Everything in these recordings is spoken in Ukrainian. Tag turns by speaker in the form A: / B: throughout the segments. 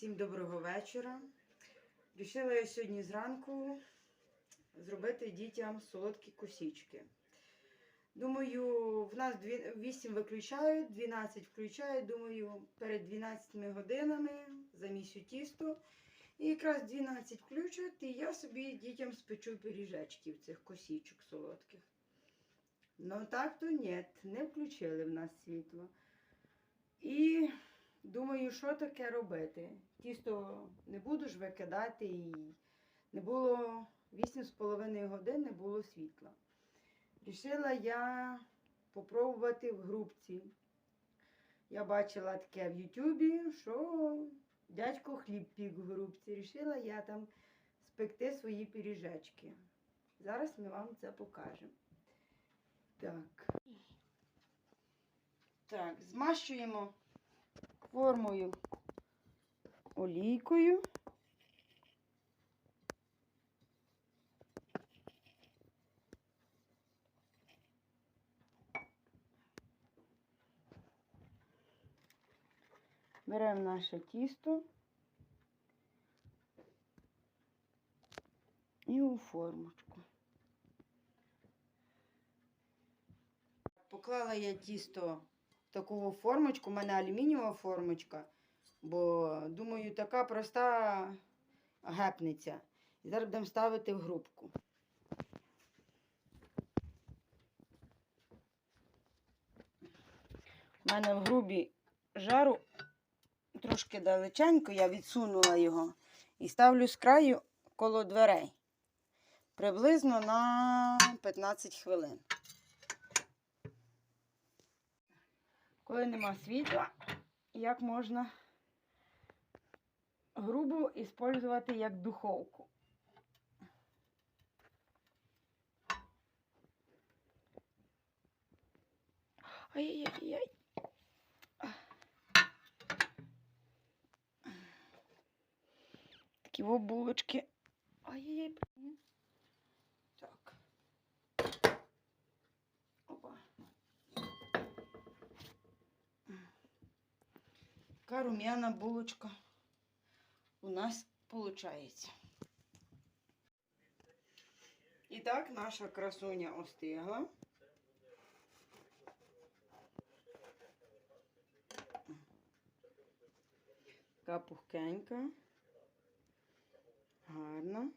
A: Всім доброго вечора. Рішила я сьогодні зранку зробити дітям солодкі косічки. Думаю, в нас 8 виключають, 12 включають. Думаю, перед 12 годинами замісю тісто. І якраз 12 включать, і я собі дітям спечу пиріжечків цих косічок солодких. Ну так то ні, не включили в нас світло. І думаю, що таке робити. Тісто не буду ж викидати і не було 8,5 годин не було світла. Рішила я попробувати в грубці. Я бачила таке в Ютубі, що дядько хліб пік в грубці. Рішила я там спекти свої пиріжечки. Зараз ми вам це покажемо. Так. Так, змащуємо формою олійкою. Беремо наше тісто і у формочку. Поклала я тісто таку формочку, у мене алюмінієва формочка, бо думаю, така проста гепниця. І зараз будемо ставити в грубку. У мене в грубі жару трошки далеченько, я відсунула його і ставлю з краю коло дверей. Приблизно на 15 хвилин. Коли нема світла, як можна грубу використовувати як духовку. Ай-яй-яй. Такі во булочки. Ай-яй-яй. Така рум'яна булочка у нас виходить. І так, наша красуня остигла. Така пухкенька. Гарна.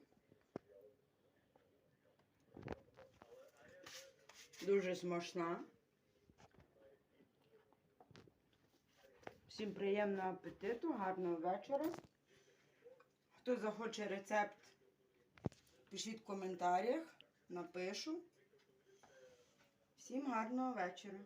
A: Дуже смачна. Всім приємного апетиту, гарного вечора. Хто захоче рецепт, пишіть в коментарях, напишу. Всім гарного вечора.